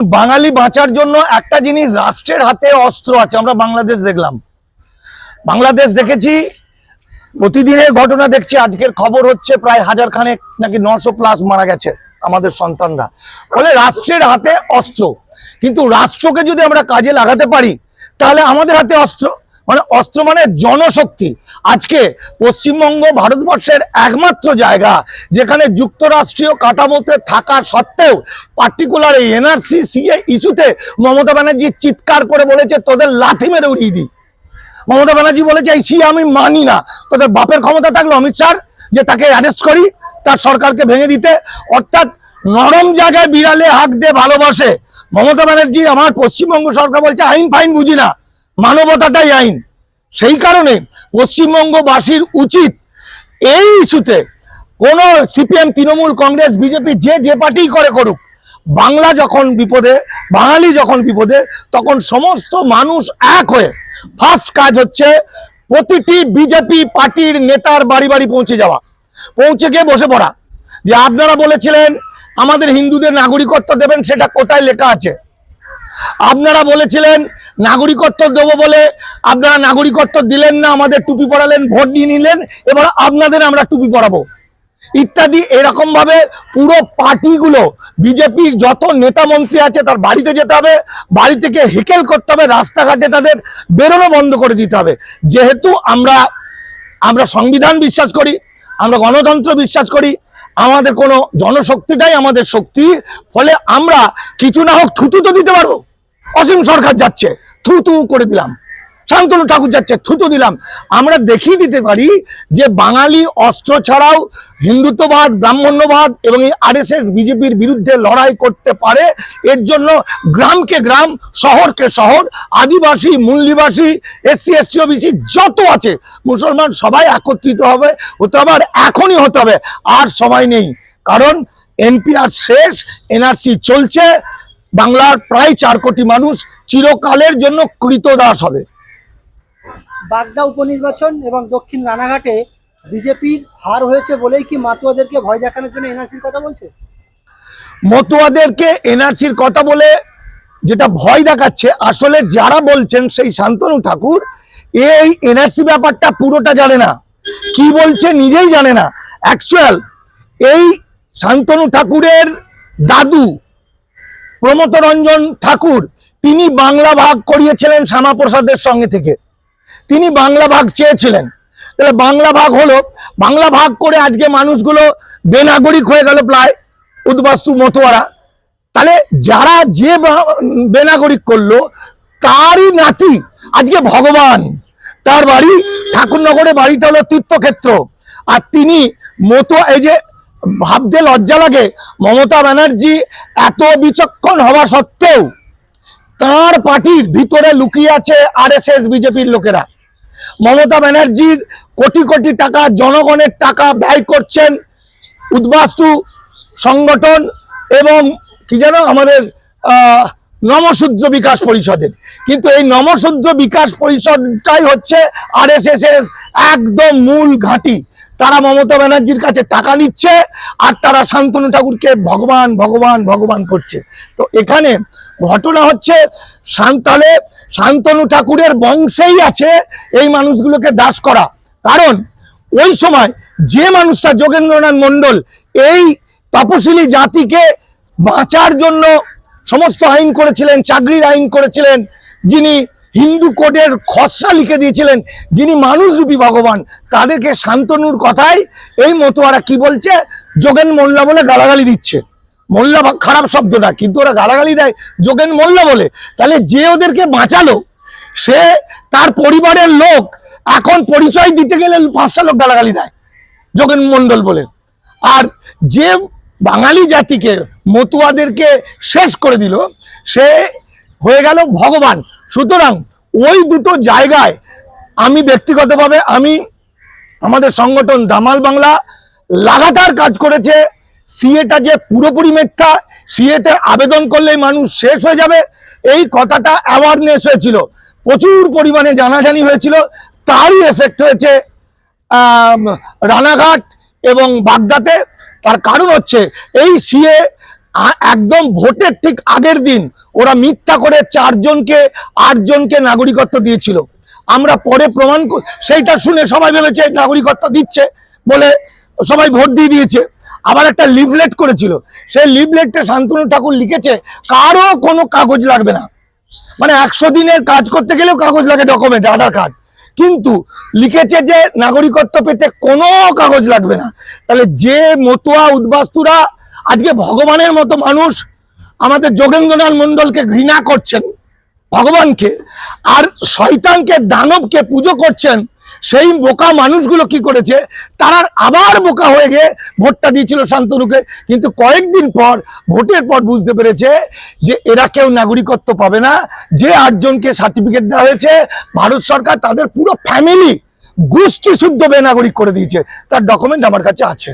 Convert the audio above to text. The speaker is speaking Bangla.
বাঙালি বাঁচার জন্য একটা জিনিস রাষ্ট্রের হাতে অস্ত্র আছে, আমরা বাংলাদেশ দেখলাম। বাংলাদেশ দেখেছি, প্রতিদিনের ঘটনা দেখছি, আজকের খবর হচ্ছে প্রায় হাজার খানেক নাকি নশো প্লাস মারা গেছে আমাদের সন্তানরা। ফলে রাষ্ট্রের হাতে অস্ত্র। কিন্তু রাষ্ট্রকে যদি আমরা কাজে লাগাতে পারি, তাহলে আমাদের হাতে অস্ত্র। মানে অস্ত্র মানে জনশক্তি। আজকে পশ্চিমবঙ্গ ভারতবর্ষের একমাত্র জায়গা, যেখানে যুক্তরাষ্ট্রীয় কাঠামোতে থাকা সত্ত্বেও পার্টিকুলার এই এনআরসি সিএ ইস্যুতে মমতা ব্যানার্জি চিৎকার করে বলেছে, তোদের লাথি মেরে উড়িয়ে দিই। মমতা ব্যানার্জি বলেছে, এই সিএ আমি মানি না। তোদের বাপের ক্ষমতা থাকল অমিত শাহ যে তাকে অ্যারেস্ট করি, তার সরকারকে ভেঙে দিতে। অর্থাৎ নরম জায়গায় বিড়ালে হাঁক দিয়ে ভালোবাসে। মমতা ব্যানার্জি, আমার পশ্চিমবঙ্গ সরকার বলছে, আইন ফাইন বুঝি না। মানবতাটাই আইন। সেই কারণে পশ্চিমবঙ্গবাসীর উচিত এই ইস্যুতে কোন সিপিএম, তৃণমূল, কংগ্রেস, বিজেপি যে যে পার্টি করে করুক, বাংলা যখন বিপদে, বাঙালি যখন বিপদে, তখন সমস্ত মানুষ এক হয়ে ফার্স্ট কাজ হচ্ছে প্রতিটি বিজেপি পার্টির নেতার বাড়ি বাড়ি পৌঁছে যাওয়া, পৌঁছে গিয়ে বসে পড়া। যে আপনারা বলেছিলেন, আমাদের হিন্দুদের নাগরিকত্ব দেবেন, সেটা কোথায় লেখা আছে? আপনারা বলেছিলেন নাগরিকত্ব দেবো বলে আপনারা নাগরিকত্ব দিলেন না, আমাদের টুপি পরালেন, ভোট নিয়ে নিলেন, এবার আপনাদের আমরা টুপি পরাবো। ইত্যাদি এরকম ভাবে পুরো পার্টিগুলো, বিজেপির যত নেতা মন্ত্রী আছে তার বাড়িতে যেতে হবে, বাড়ি থেকে হেকেল করতে হবে, রাস্তাঘাটে তাদের বেরোনো বন্ধ করে দিতে হবে। যেহেতু আমরা আমরা সংবিধান বিশ্বাস করি, আমরা গণতন্ত্র বিশ্বাস করি, আমাদের কোনো জনশক্তিটাই আমাদের শক্তি, ফলে আমরা কিছু না হোক থুতু তো দিতে পারব। অসীম সরকার যাচ্ছে থু থু করে দিলাম। শান্তনু ঠাকুর যাচ্ছে, থুতু দিলাম। আমরা দেখিয়ে দিতে পারি যে বাঙালি অস্ত্র ছাড়াও হিন্দুত্ববাদ, ব্রাহ্মণ্যবাদ এবং এই আরএসএস, বিজেপির বিরুদ্ধে লড়াই করতে পারে। এর জন্য গ্রামকে গ্রাম, শহরকে শহর, আদিবাসী মূল্যবাসী এসসি এসসি ওবিসি যত আছে, মুসলমান সবাই একত্রিত হবে, হতে হবে আর এখনই হতে হবে। আর সময় নেই, কারণ এনপিআর শেষ, এনআরসি চলছে। বাংলার প্রায় চার কোটি মানুষ চিরকালের জন্য কৃতদাস হবে। বাগদা উপনির্বাচন এবং দক্ষিণ রানাঘাটে বিজেপির হার হয়েছে বলেই কি মাতুয়াদেরকে ভয় দেখানোর জন্য এনআরসির কথা বলছে? মতুয়াদেরকে এনআরসির কথা বলে যেটা ভয় দেখাচ্ছে আসলে যারা বলছেন সেই শান্তনু ঠাকুর এই এনআরসি ব্যাপারটা পুরোটা জানে না। কি বলছে নিজেই জানে না। অ্যাকচুয়াল এই শান্তনু ঠাকুরের দাদু প্রমথ রঞ্জন ঠাকুর, তিনি বাংলা ভাগ করিয়েছিলেন শ্যামাপ্রসাদের সঙ্গে থেকে। তিনি বাংলা ভাগ চেয়েছিলেন। তাহলে বাংলা ভাগ হলো, বাংলা ভাগ করে আজকে মানুষগুলো বেনাগরিক হয়ে গেল প্রায়, উদ্বাস্তু মতোয়ারা। তাহলে যারা যে বেনাগরিক করল, তারই নাতি আজকে ভগবান। তার বাড়ি ঠাকুরনগরে বাড়িটা হলো তীর্থক্ষেত্র। আর তিনি মতো এই যে ভাবতে লজ্জা লাগে। মমতা ব্যানার্জি এত বিচক্ষণ হওয়া সত্ত্বেও তার পার্টির ভিতরে লুকিয়ে আছে আরএসএস বিজেপির লোকেরা। মমতা ব্যানার্জির কোটি কোটি টাকা, জনগণের টাকা ব্যয় করছেন উদ্বাস্তু সংগঠন এবং কি যেন আমাদের নমশূদ্র বিকাশ পরিষদের। কিন্তু এই নমশূদ্র বিকাশ পরিষদটাই হচ্ছে আরএসএস এর একদম মূল ঘাঁটি। তারা মমতা ব্যানার্জির কাছে টাকা নিচ্ছে আর তারা শান্তনু ঠাকুরকে ভগবান ভগবান ভগবান করছে। তো এখানে ঘটনা হচ্ছে সান্তালে শান্তনু ঠাকুরের বংশেই আছে এই মানুষগুলোকে দাস করা। কারণ ওই সময় যে মানুষটা যোগেন্দ্রনাথ মণ্ডল, এই তপশিলি জাতিকে বাঁচার জন্য সমস্ত আইন করেছিলেন, চাকরির আইন করেছিলেন, যিনি হিন্দু কোডের খসড়া লিখে দিয়েছিলেন যিনি মানুষরূপী ভগবান। তাদেরকে শান্তনুর কথায় এই মতোয়ারা কি বলছে? যোগেন মোল্লা বলে গালাগালি দিচ্ছে। মোল্লা খারাপ শব্দ না কিন্তু ওরা গালাগালি দেয় যোগেন মোল্লা বলে। তাহলে যে ওদেরকে বাঁচালো, সে তার পরিবারের লোক এখন পরিচয় দিতে গেলে পাঁচটা লোক গালাগালি দেয়, যোগেন মন্ডল বলে। আর যে বাঙালি জাতিকে মতুয়াদেরকে শেষ করে দিল, সে হয়ে গেল ভগবান। সুতরাং ওই দুটো জায়গায় আমি ব্যক্তিগতভাবে, আমি আমাদের সংগঠন দামাল বাংলা লাগাতার কাজ করেছে। সিএটা যে পুরোপুরি মিথ্যা সিএতে আবেদন করলেই মানুষ শেষ হয়ে যাবে। এই কথাটা অ্যাওয়ারনেস হয়েছিল। প্রচুর পরিমাণে জানাজানি হয়েছিল। তারই এফেক্ট হয়েছে রানাঘাট এবং বাগদাতে। তার কারণ হচ্ছে, এই সিএ একদম ভোটের ঠিক আগের দিন ওরা মিথ্যা করে চারজনকে, আটজনকে নাগরিকত্ব দিয়েছিল। আমরা পরে প্রমাণ সেইটা শুনে সবাই ভেবেছে নাগরিকত্ব দিচ্ছে বলে সবাই ভোট দিয়ে দিয়েছে। আবার একটা লিভলেট করেছিল। সেই লিফলেটটা শান্তনু ঠাকুর লিখেছে, কারও কোনো কাগজ লাগবে না। মানে একশো দিনের কাজ করতে গেলেও কাগজ লাগে ডকুমেন্ট আধার কার্ড। কিন্তু লিখেছে যে নাগরিকত্ব পেতে কোনো কাগজ লাগবে না। তাহলে যে মতুয়া উদ্বাস্তুরা আজকে ভগবানের মতো মানুষ আমাদের যোগেন্দ্রনাথ মন্ডলকে ঘৃণা করছেন, ভগবানকে, আর শয়তানকে, দানবকে পুজো করছেন, সেই বোকা মানুষগুলো কি করেছে? তারা আবার বোকা হয়ে গিয়ে ভোটটা দিয়েছিল শান্তনুকে, কিন্তু কয়েকদিন পর, ভোটের পর বুঝতে পেরেছে যে এরা কেউ নাগরিকত্ব পাবে না। যে আটজনকে সার্টিফিকেট দেওয়া হয়েছে, ভারত সরকার তাদের পুরো ফ্যামিলি গোষ্ঠী শুদ্ধ বেনাগরিক করে দিয়েছে। তার ডকুমেন্ট আমার কাছে আছে।